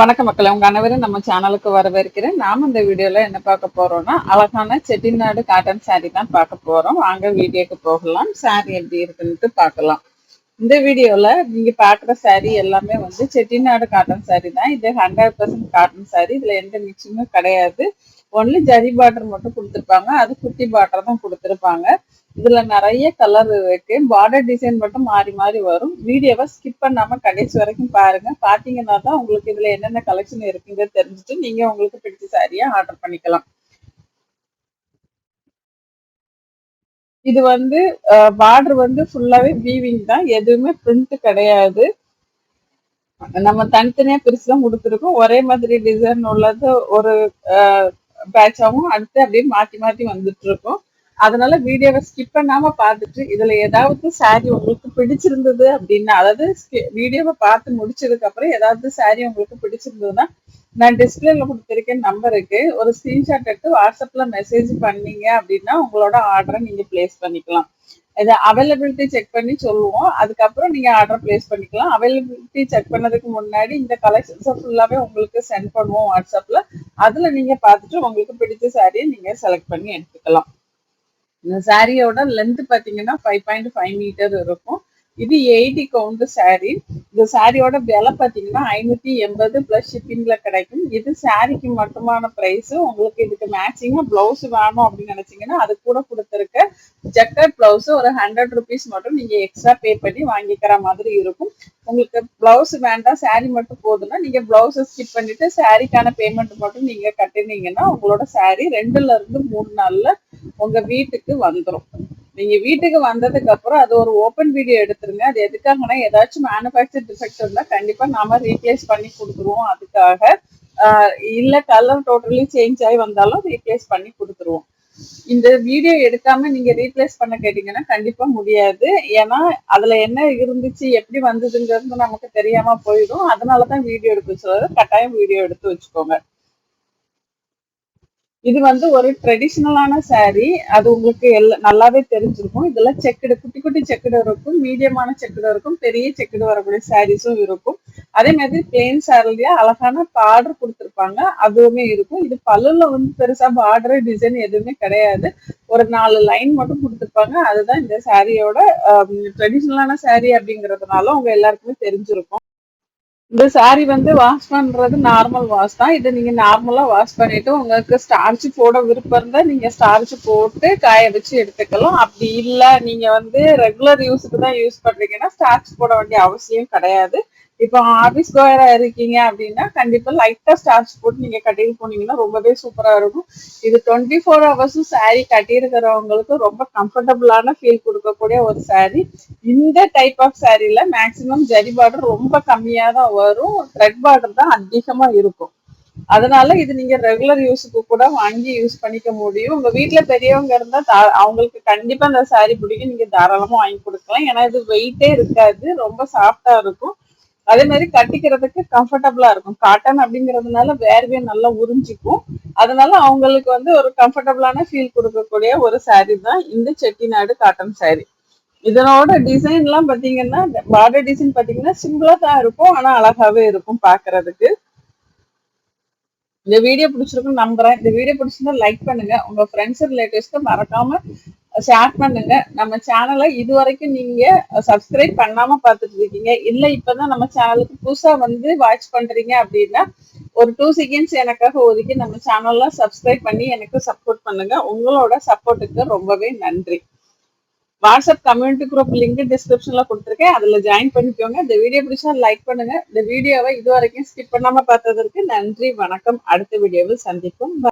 வணக்கம் மக்களை. உங்க அனைவரும் நம்ம சேனலுக்கு வரவேற்கிறேன். நாம இந்த வீடியோல என்ன பார்க்க போறோம்னா அழகான செட்டிநாடு காட்டன் saree தான் பார்க்க போறோம். வாங்க வீடியோக்கு போகலாம். saree எப்படி இருக்குன்ட்டு பார்க்கலாம். இந்த வீடியோல நீங்க பாக்குற saree எல்லாமே வந்து செட்டிநாடு காட்டன் saree தான். இது ஹண்ட்ரட் பர்சன்ட் காட்டன் saree. இதுல எந்த மிக்சிங்கும் கிடையாது. ஒன்லி ஜரி பார்டர் மட்டும் கொடுத்துருப்பாங்க. அது குட்டி பார்டர் தான் கொடுத்துருப்பாங்க. இதுல நிறைய கலர் இருக்கு. பார்டர் டிசைன் மட்டும் மாறி மாறி வரும். வீடியோவை ஸ்கிப் பண்ணாம கடைசி வரைக்கும் பாருங்க. பாத்தீங்கன்னா தான் உங்களுக்கு இதுல என்னென்ன கலெக்ஷன் இருக்குங்கிறது தெரிஞ்சுட்டு நீங்க உங்களுக்கு பிடிச்ச சாரியா ஆர்டர் பண்ணிக்கலாம். இது வந்து பார்டர் வந்து ஃபுல்லாவே வீவிங் தான். எதுவுமே பிரிண்ட் கிடையாது. நம்ம தனித்தனியா பிரிச்சு தான் கொடுத்துருக்கோம். ஒரே மாதிரி டிசைன் உள்ளது ஒரு பேட்சாகவும் அடுத்து அப்படியே மாற்றி மாற்றி வந்துட்டு இருக்கோம் அதனால வீடியோவை ஸ்கிப் பண்ணாம பார்த்துட்டு இதுல ஏதாவது சாரி உங்களுக்கு பிடிச்சிருந்தது அப்படின்னா அதாவது வீடியோவை பார்த்து முடிச்சதுக்கு அப்புறம் ஏதாவது சாரி உங்களுக்கு பிடிச்சிருந்ததுன்னா நான் டிஸ்பிளேல கொடுத்துருக்கேன் நம்பருக்கு ஒரு ஸ்கிரீன்ஷாட் எடுத்து வாட்ஸ்அப்ல மெசேஜ் பண்ணீங்க அப்படின்னா உங்களோட ஆர்டரை நீங்க பிளேஸ் பண்ணிக்கலாம். இது அவைலபிலிட்டி செக் பண்ணி சொல்லுவோம். அதுக்கப்புறம் நீங்க ஆர்டர் பிளேஸ் பண்ணிக்கலாம். அவைலபிலிட்டி செக் பண்ணதுக்கு முன்னாடி இந்த கலெக்ஷன்ஸை ஃபுல்லாவே உங்களுக்கு சென்ட் பண்ணுவோம் வாட்ஸ்அப்ல அதுல நீங்க பார்த்துட்டு உங்களுக்கு பிடிச்ச சாரியை நீங்க செலக்ட் பண்ணி எடுத்துக்கலாம். இந்த சாரியோட லென்த் பாத்தீங்கன்னா ஃபைவ் பாயிண்ட் ஃபைவ் மீட்டர் இருக்கும். இது எயிட்டி கவுண்ட் சாரி இந்த சாரியோட விலை பார்த்தீங்கன்னா ஐநூத்தி எண்பது பிளஸ் ஷிப்பிங்ல கிடைக்கும். இது சாரிக்கு மட்டுமான பிரைஸ் உங்களுக்கு இதுக்கு மேட்சிங்கா பிளவுஸ் வேணும் அப்படின்னு நினைச்சீங்கன்னா அது கூட கொடுத்துருக்க ஜக்கட் பிளவுஸ் ஒரு ஹண்ட்ரட் ருபீஸ் மட்டும் நீங்க எக்ஸ்ட்ரா பே பண்ணி வாங்கிக்கிற மாதிரி இருக்கும். உங்களுக்கு பிளவுஸ் வேண்டாம் சாரி மட்டும் போதுன்னா நீங்க பிளவுஸ் ஸ்கிப் பண்ணிட்டு சாரிக்கான பேமெண்ட் மட்டும் நீங்க கட்டினீங்கன்னா உங்களோட சாரி ரெண்டுல இருந்து மூணு நாள்ல உங்க வீட்டுக்கு வந்துடும் நீங்க வீட்டுக்கு வந்ததுக்கு அப்புறம் அது ஒரு ஓப்பன் வீடியோ எடுத்துருங்க. அது எதுக்காகனா ஏதாச்சும் மேனுஃபேக்சர் டிஃபெக்ட் இருந்தா கண்டிப்பா நாம ரீப்ளேஸ் பண்ணி கொடுத்துருவோம். அதுக்காக இல்ல கலர் டோட்டலி சேஞ்ச் ஆகி வந்தாலும் ரீப்ளேஸ் பண்ணி கொடுத்துருவோம். இந்த வீடியோ எடுக்காம நீங்க ரீப்ளேஸ் பண்ண கேட்டீங்கன்னா கண்டிப்பா முடியாது. ஏன்னா அதுல என்ன இருந்துச்சு எப்படி வந்ததுங்கிறது நமக்கு தெரியாம போயிடும். அதனாலதான் வீடியோ எடுக்க சொல்றது கட்டாயம் வீடியோ எடுத்து வச்சுக்கோங்க. இது வந்து ஒரு ட்ரெடிஷ்னலான சாரீ அது உங்களுக்கு எல்லாம் நல்லாவே தெரிஞ்சிருக்கும். இதெல்லாம் செக்குடு குட்டி குட்டி செக்குடு இருக்கும். மீடியமான செக்குடு இருக்கும். பெரிய செக்குடு வரக்கூடிய சாரீஸும் இருக்கும். அதே மாதிரி பிளெயின் சாரிலேயே அழகான பார்டர் கொடுத்துருப்பாங்க. அதுவுமே இருக்கும். இது பல்லுல வந்து பெருசா பார்டர் டிசைன் எதுவுமே கிடையாது. ஒரு நாலு லைன் மட்டும் கொடுத்துருப்பாங்க. அதுதான் இந்த சாரியோட ட்ரெடிஷ்னலான சாரீ அப்படிங்கிறதுனால உங்க எல்லாருக்குமே தெரிஞ்சிருக்கும். இந்த சாரி வந்து வாஷ் பண்றது நார்மல் வாஷ் தான். இதை நீங்க நார்மலா வாஷ் பண்ணிட்டு உங்களுக்கு ஸ்டார்ச் போட விருப்பம் இருந்தா நீங்க ஸ்டார்ச் போட்டு காய வச்சு எடுத்துக்கலாம். அப்படி இல்ல நீங்க வந்து ரெகுலர் யூஸுக்கு தான் யூஸ் பண்றீங்கன்னா ஸ்டார்ச் போட வேண்டிய அவசியம் கிடையாது. இப்போ ஆபீஸ் கோயரா இருக்கீங்க அப்படின்னா கண்டிப்பா லைட்டா ஸ்டார்ச் போட்டு நீங்க கட்டிட்டு போனீங்கன்னா ரொம்பவே சூப்பரா இருக்கும். இது டுவெண்ட்டி ஃபோர் ஹவர்ஸும் சாரி கட்டியிருக்கிறவங்களுக்கு ரொம்ப கம்ஃபர்டபுளான ஃபீல் கொடுக்கக்கூடிய ஒரு சாரி இந்த டைப் ஆஃப் சாரீல மேக்சிமம் ஜரி பார்டர் ரொம்ப கம்மியா தான் வரும். த்ரெட் பார்டர் தான் அதிகமா இருக்கும். அதனால இது நீங்க ரெகுலர் யூஸுக்கு கூட வாங்கி யூஸ் பண்ணிக்க முடியும். உங்க வீட்டுல பெரியவங்க இருந்தா அவங்களுக்கு கண்டிப்பா இந்த சாரி பிடிக்கும். நீங்க தாராளமா வாங்கி கொடுக்கலாம். ஏன்னா இது வெயிட்டே இருக்காது. ரொம்ப சாஃப்டா இருக்கும். அதே மாதிரி கட்டிக்கிறதுக்கு கம்ஃபர்டபுளா இருக்கும். காட்டன் அப்படிங்கிறதுனால வேர்வே நல்லா உறிஞ்சிக்கும். அதனால அவங்களுக்கு வந்து ஒரு கம்ஃபர்டபுளான ஃபீல் கொடுக்கக்கூடிய ஒரு சாரீ தான் இந்த செட்டிநாடு காட்டன் சாரி இதனோட டிசைன் எல்லாம் பாத்தீங்கன்னா பார்டர் டிசைன் பாத்தீங்கன்னா சிம்பிளா தான் இருக்கும். ஆனா அழகாவே இருக்கும் பாக்குறதுக்கு இந்த வீடியோ பிடிச்சிருக்குன்னு நம்புறேன். இந்த வீடியோ பிடிச்சிருந்தா லைக் பண்ணுங்க. உங்க ஃப்ரெண்ட்ஸ் ரிலேட்டிவ்ஸ்க்கு மறக்காம ஷேர் பண்ணுங்க. நம்ம சேனலை இது வரைக்கும் நீங்க சப்ஸ்கிரைப் பண்ணாம பார்த்துட்டு இருக்கீங்க இல்ல இப்பதான் நம்ம சேனலுக்கு புதுசா வந்து வாட்ச் பண்றீங்க அப்படின்னா ஒரு டூ செகண்ட்ஸ் எனக்காக ஒதுக்கி நம்ம சேனல்ல சப்ஸ்கிரைப் பண்ணி எனக்கு சப்போர்ட் பண்ணுங்க. உங்களோட சப்போர்ட்டுக்கு ரொம்பவே நன்றி. வாட்ஸ்அப் கம்யூனிட்டி குரூப் லிங்க் டிஸ்கிரிப்ஷன்ல கொடுத்துருக்கேன். அதுல ஜாயின் பண்ணிக்கோங்க. இந்த வீடியோ பிடிச்சா லைக் பண்ணுங்க. இந்த வீடியோவை இது வரைக்கும் ஸ்கிப் பண்ணாம பார்த்ததற்கு நன்றி வணக்கம். அடுத்த வீடியோவில் சந்திப்போம்.